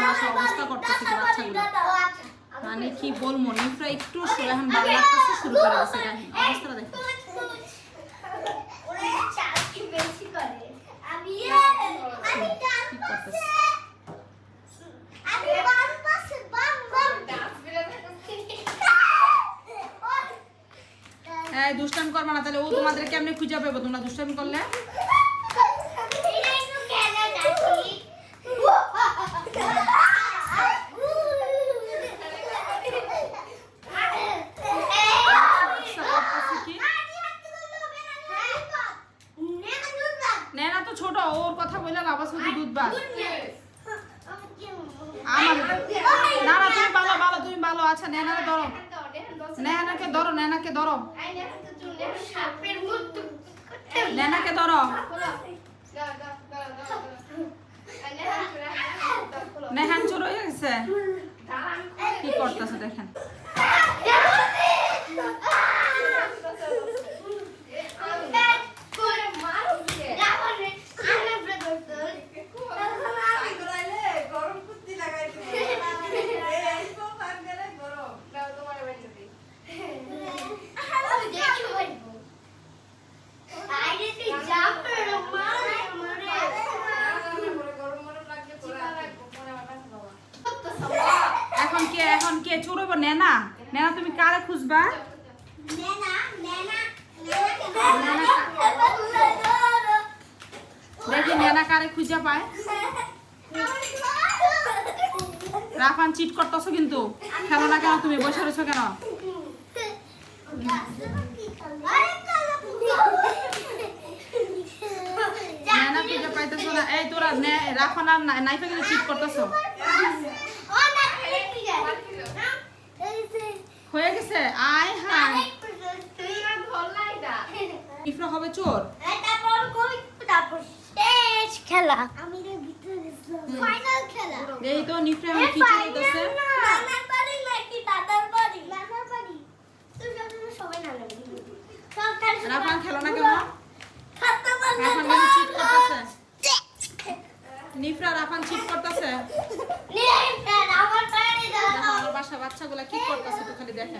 বাসা অবস্থা করতেছে কি বাচ্চাগুলো মানে কি বলব নিফরা একটু শুয়ে এখন ভালো লাগতেছে শুরু করে দিচ্ছে অবস্থাটা দেখো দুষ্টামি করবা না তাহলে ও তোমাদের কেমনে খুঁজে পাবো? তোমরা দুষ্টামি করলে করতেছে কি নেনা তো ছোট কথা বললে শুধু দুধ বাস আমার না না তুমি ভালো ভালো তুমি ভালো আচ্ছা ধরো। ধরো নেনাকে ধরো নেনাকে ধরো। নেহান চোর হয়ে গেছে। কি করতেছে দেখেন। এখন কে? হইব নেনা? নেনা তুমি কারে খুঁজবা? দেখি নেনা কারে খুঁজে পায়। রাফান চিট করতেছো কিন্তু। খেলো না কেন তুমি? বসে রয়েছো কেন? নেনা খুঁজে পাইতেছো না। এই তোরা নে- রাফান আর নাইফা কিন্তু চিট করতেছো হয়ে গেছে আয় হায় ইফরা হবে চোর? খেলা। আমি ভিতরে ফাইনাল খেলা। এই তো নিফরা এখন কি চাইতেছে নানার বাড়ি নাকি দাদার বাড়ি? নানার বাড়ি। তুই সবসময় সবাই নানার বাড়ি সরকার রাফান খেলো না কেন? খাতা রাফান চিট করতেছে? নিফরা রাফান চিট করতেছে? আমার দাও আমার বাসা বাচ্চাগুলা কি করতেছে তো খালি দেখেন